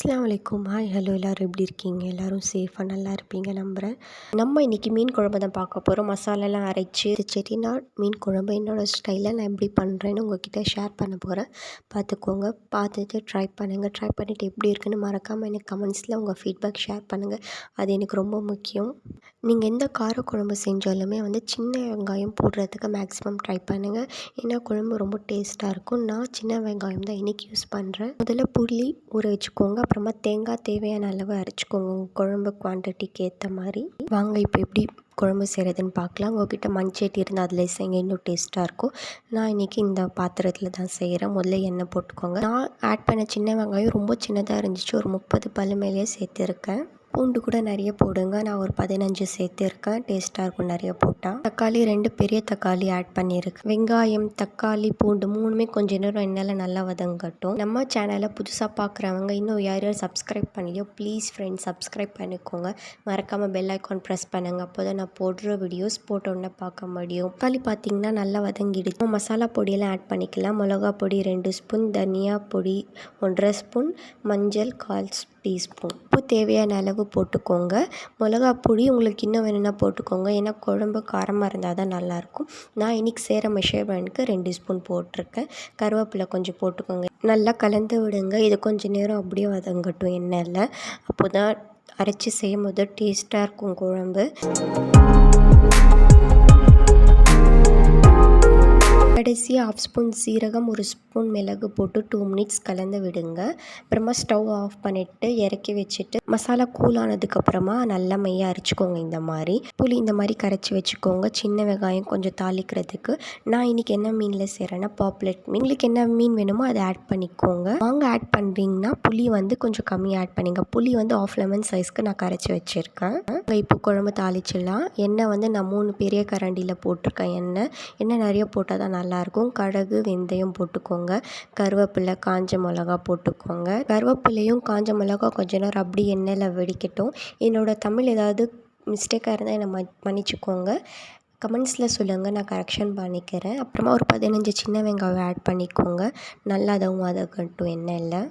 அஸ்லாம் வலைக்கும் hi hello எல்லோரும் எப்படி இருக்கீங்க? எல்லோரும் சேஃபாக நல்லா இருப்பீங்க நம்புகிறேன் நம்ம இன்றைக்கி மீன் குழம்பு தான் பார்க்க போகிறோம் மசாலாலாம் அரைச்சி செடி நான் மீன் குழம்பு என்னோடய ஸ்டைலில் நான் எப்படி பண்ணுறேன்னு உங்ககிட்ட ஷேர் பண்ண போகிறேன் பார்த்துக்கோங்க. பார்த்துட்டு ட்ரை பண்ணுங்கள் ட்ரை பண்ணிவிட்டு எப்படி இருக்குன்னு மறக்காமல் எனக்கு கமெண்ட்ஸில் உங்கள் ஃபீட்பேக் ஷேர் பண்ணுங்கள் அது எனக்கு ரொம்ப முக்கியம். நீங்கள் எந்த காரக்குழம்பு செஞ்சாலுமே வந்து சின்ன வெங்காயம் போடுறதுக்கு மேக்ஸிமம் ட்ரை பண்ணுங்கள் ஏன்னா குழம்பு ரொம்ப டேஸ்ட்டாக இருக்கும். நான் சின்ன வெங்காயம் தான் இன்றைக்கி யூஸ் பண்ணுறேன் முதல்ல புளி ஊற வச்சுக்கோங்க. அப்புறமா தேங்காய் தேவையான அளவு அரைச்சிக்கோங்க. உங்கள் குழம்பு குவான்டிட்டிக்கு ஏற்ற மாதிரி. வாங்க இப்போ எப்படி குழம்பு செய்கிறதுன்னு பார்க்கலாம். உங்கள்கிட்ட மண்சட்டி இருந்தால் அதில் செய்யுங்க இன்னும் டேஸ்ட்டாக இருக்கும். நான் இன்றைக்கி இந்த பாத்திரத்தில் தான் செய்கிறேன் முதல்ல எண்ணெய் போட்டுக்கோங்க. நான் ஆட் பண்ண சின்ன வெங்காயம் ரொம்ப சின்னதாக இருந்துச்சு. ஒரு முப்பது பல்லு மேலேயே சேர்த்துருக்கேன். பூண்டு கூட நிறைய போடுங்க. நான் ஒரு பதினஞ்சு சேர்த்துருக்கேன் டேஸ்ட்டாக இருக்கும் நிறைய போட்டால் தக்காளி ரெண்டு பெரிய தக்காளி ஆட் பண்ணியிருக்கேன் வெங்காயம் தக்காளி பூண்டு மூணுமே கொஞ்சம் நேரம் எண்ணெயில் நல்லா வதங்கட்டும். நம்ம சேனலை புதுசாக பார்க்குறவங்க இன்னும் யார் யார் சப்ஸ்கிரைப் பண்ணலையோ ப்ளீஸ் ஃப்ரெண்ட்ஸ் சப்ஸ்கிரைப் பண்ணிக்கோங்க. மறக்காமல் பெல் ஐக்கான் ப்ரெஸ் பண்ணுங்கள் அப்போ தான் நான் போடுற வீடியோஸ் போட்டோன்னே பார்க்க முடியும். தக்காளி பார்த்தீங்கன்னா நல்லா வதங்கிடுச்சு. மசாலா பொடியெல்லாம் ஆட் பண்ணிக்கலாம். மிளகா பொடி ரெண்டு ஸ்பூன் தனியா பொடி ஒன்றரை ஸ்பூன் மஞ்சள் கால் டீஸ்பூன் உப்பு தேவையான அளவு போட்டுக்கோங்க. மிளகா பொடி உங்களுக்கு இன்னும் வேணும்னா போட்டுக்கோங்க. ஏன்னா குழம்பு காரமாக இருந்தால் தான் நல்லாயிருக்கும். நான் இன்றைக்கி சேர மெஷர்மெண்ட்க்கு ரெண்டு ஸ்பூன் போட்டிருக்கேன். கருவேப்பிலை கொஞ்சம் போட்டுக்கோங்க. நல்லா கலந்து விடுங்க. இது கொஞ்சம் நேரம் அப்படியே வதங்கட்டும் எண்ணெயில். அப்போ தான் அரைச்சி செய்யும் போது டேஸ்ட்டாக இருக்கும் குழம்பு. கடைசியாக ஆஃப் ஸ்பூன் சீரகம் ஒரு ஸ்பூன் மிளகு போட்டு டூ மினிட்ஸ் கலந்து விடுங்க. அப்புறமா ஸ்டவ் ஆஃப் பண்ணிவிட்டு இறக்கி வச்சுட்டு மசாலா கூல் ஆனதுக்கப்புறமா நல்லா மையாக அரைச்சிக்கோங்க இந்த மாதிரி. புளி இந்த மாதிரி கரைச்சி வச்சுக்கோங்க. சின்ன வெங்காயம் கொஞ்சம் தாளிக்கிறதுக்கு. நான் இன்றைக்கி என்ன மீனில் செய்கிறேன்னா பாப்புலேட் மீன். உங்களுக்கு என்ன மீன் வேணுமோ அதை ஆட் பண்ணிக்கோங்க. வாங்க ஆட் பண்ணுறீங்கன்னா புளி வந்து கொஞ்சம் கம்மியாக ஆட் பண்ணிங்க. புளி வந்து ஆஃப் லெமன் சைஸ்க்கு நான் கரைச்சி வச்சுருக்கேன். இப்போ குழம்பு தாளிச்சிடலாம். எண்ணெய் வந்து நான் மூணு பெரிய கரண்டியில் போட்டிருக்கேன் எண்ணெய். எண்ணெய் நிறைய போட்டால் தான் நல்லா நல்லாயிருக்கும். கடுகு வெந்தயம் போட்டுக்கோங்க. கருவேப்பிலை காஞ்ச மிளகா போட்டுக்கோங்க. கருவேப்பிலையும் காஞ்ச மிளகா கொஞ்ச நேரம் அப்படி எண்ணெயில் வெடிக்கட்டும். என்னோடய தமிழ் ஏதாவது மிஸ்டேக்காக இருந்தால் என்னை மன் மன்னிச்சிக்கோங்க. கமெண்ட்ஸில் சொல்லுங்கள் நான் கரெக்ஷன் பண்ணிக்கிறேன். அப்புறமா ஒரு பதினஞ்சு சின்ன வெங்காயம் ஆட் பண்ணிக்கோங்க. நல்லா அதுவும் வதக்கட்டும் எண்ணெயில்.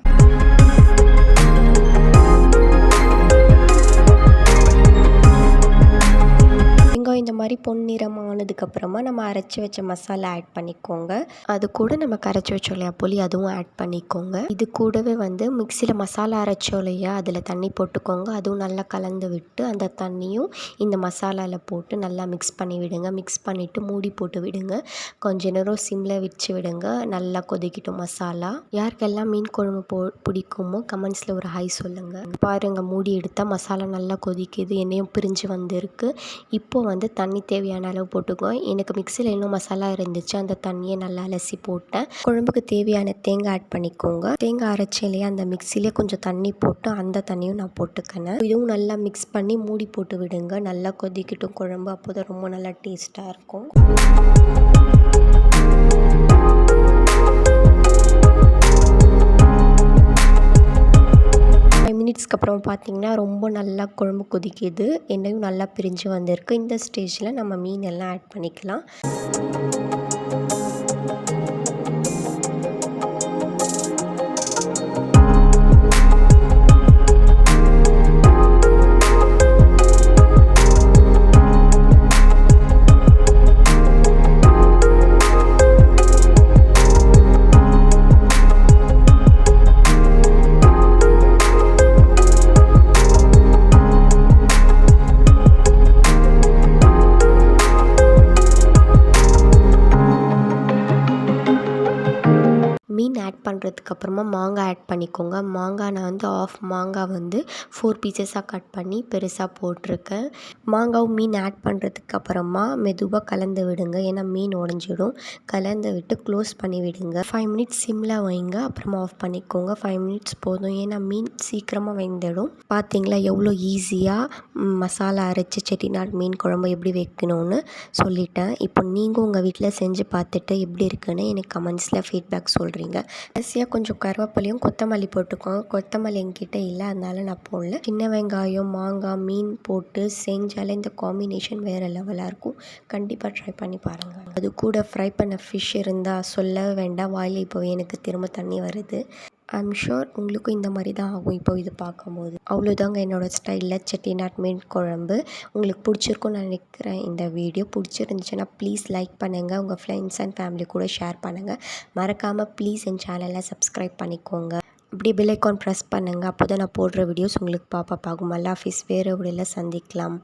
மாதிரி பொன்னிறம் ஆனதுக்கப்புறமா நம்ம அரைச்சி வச்ச மசாலா ஆட் பண்ணிக்கோங்க. அது கூட நம்ம கரைச்சி வச்சோம் இல்லையா புளி அதுவும் ஆட் பண்ணிக்கோங்க. இது கூடவே வந்து மிக்சியில் மசாலா அரைச்சோம் இல்லையா அதில் தண்ணி போட்டுக்கோங்க. அதுவும் நல்லா கலந்து விட்டு அந்த தண்ணியும் இந்த மசாலாவில் போட்டு நல்லா மிக்ஸ் பண்ணி விடுங்க. மிக்ஸ் பண்ணிவிட்டு மூடி போட்டு விடுங்க. கொஞ்ச நேரம் சிம்மில் வச்சு விடுங்க. நல்லா கொதிக்கட்டும் மசாலா. யாருக்கெல்லாம் மீன் குழம்பு போ பிடிக்குமோ கமெண்ட்ஸில் ஒரு ஹை சொல்லுங்கள் பாருங்கள் மூடி எடுத்தால் மசாலா நல்லா கொதிக்குது. எண்ணெயும் பிரிஞ்சு வந்திருக்கு. இப்போ வந்து தண்ணி தண்ணி தேவையான அளவு போட்டுக்கோ எனக்கு மிக்சியில் இன்னும் மசாலா இருந்துச்சு. அந்த தண்ணியை நல்லா அலசி போட்டேன். குழம்புக்கு தேவையான தேங்காய் ஆட் பண்ணிக்கோங்க. தேங்காய் அரைச்சி இல்லையா அந்த மிக்சிலே கொஞ்சம் தண்ணி போட்டு அந்த தண்ணியும் நான் போட்டுக்கினேன் இதுவும் நல்லா மிக்ஸ் பண்ணி மூடி போட்டு விடுங்க. நல்லா கொதிக்கட்டும் குழம்பு. அப்போ தான் ரொம்ப நல்லா டேஸ்ட்டாக இருக்கும். மினிட்ஸ்க்கு அப்புறம் பார்த்திங்கன்னா ரொம்ப நல்லா குழம்பு கொதிக்குது. எண்ணெயும் நல்லா பிரிஞ்சு வந்திருக்கு. இந்த ஸ்டேஜில் நம்ம மீன் எல்லாம் ஆட் பண்ணிக்கலாம். மீன் பண்ணுறதுக்கு அப்புறமா மாங்காய் ஆட் பண்ணிக்கோங்க. மாங்காய் நான் வந்து ஆஃப் மாங்காய் வந்து ஃபோர் பீசஸாக கட் பண்ணி பெருசாக போட்டிருக்கேன். மாங்காவும் மீன் ஆட் பண்ணுறதுக்கு அப்புறமா மெதுவாக கலந்து விடுங்க. ஏன்னா மீன் உடஞ்சிடும். கலந்து விட்டு க்ளோஸ் பண்ணி விடுங்க. ஃபைவ் மினிட்ஸ் சிம்மில் வைங்க. அப்புறமா ஆஃப் பண்ணிக்கோங்க. ஃபைவ் மினிட்ஸ் போதும். ஏன்னா மீன் சீக்கிரமாக வெந்துடும். பார்த்தீங்களா எவ்வளோ ஈஸியாக மசாலா அரைச்சி செட்டிநாடு மீன் குழம்பு எப்படி வைக்கணும்னு சொல்லிட்டேன். இப்போ நீங்கள் உங்கள் வீட்டில் செஞ்சு பார்த்துட்டு எப்படி இருக்குன்னு எனக்கு கமெண்ட்ஸில் ஃபீட்பேக் சொல்கிறீங்க கடைசியாக கொஞ்சம் கருவேப்பிலையும் கொத்தமல்லி போட்டுக்கோங்க கொத்தமல்லி என்கிட்ட இல்லை அதனால நான் போடல. சின்ன வெங்காயம் மாங்காய் மீன் போட்டு செஞ்சாலே இந்த காம்பினேஷன் வேறு லெவலாக இருக்கும். கண்டிப்பாக ட்ரை பண்ணி பாருங்கள் அது கூட ஃப்ரை பண்ண ஃபிஷ் இருந்தால் சொல்லவே வேண்டாம். வாயில் இப்போ எனக்கு திரும்ப தண்ணி வருது. ஐம் ஷோர் உங்களுக்கும் இந்த மாதிரி தான் ஆகும் இப்போ இது பார்க்கும்போது. அவ்வளோதாங்க என்னோடய ஸ்டைலில் செட்டிநாட் மீன் குழம்பு. உங்களுக்கு பிடிச்சிருக்கும்னு நினைக்கிறேன். இந்த வீடியோ பிடிச்சிருந்துச்சுன்னா ப்ளீஸ் லைக் பண்ணுங்கள் உங்கள் ஃப்ரெண்ட்ஸ் அண்ட் ஃபேமிலி கூட ஷேர் பண்ணுங்கள் மறக்காமல் ப்ளீஸ் என் சேனலை சப்ஸ்கிரைப் பண்ணிக்கோங்க. இப்படி பெல் ஐக்கான் ப்ரெஸ் பண்ணுங்கள் அப்போ தான் நான் போடுற வீடியோஸ் உங்களுக்கு பாப்பா ஆகும். அல்லா ஃபீஸ் வேறு விடையில் சந்திக்கலாம்.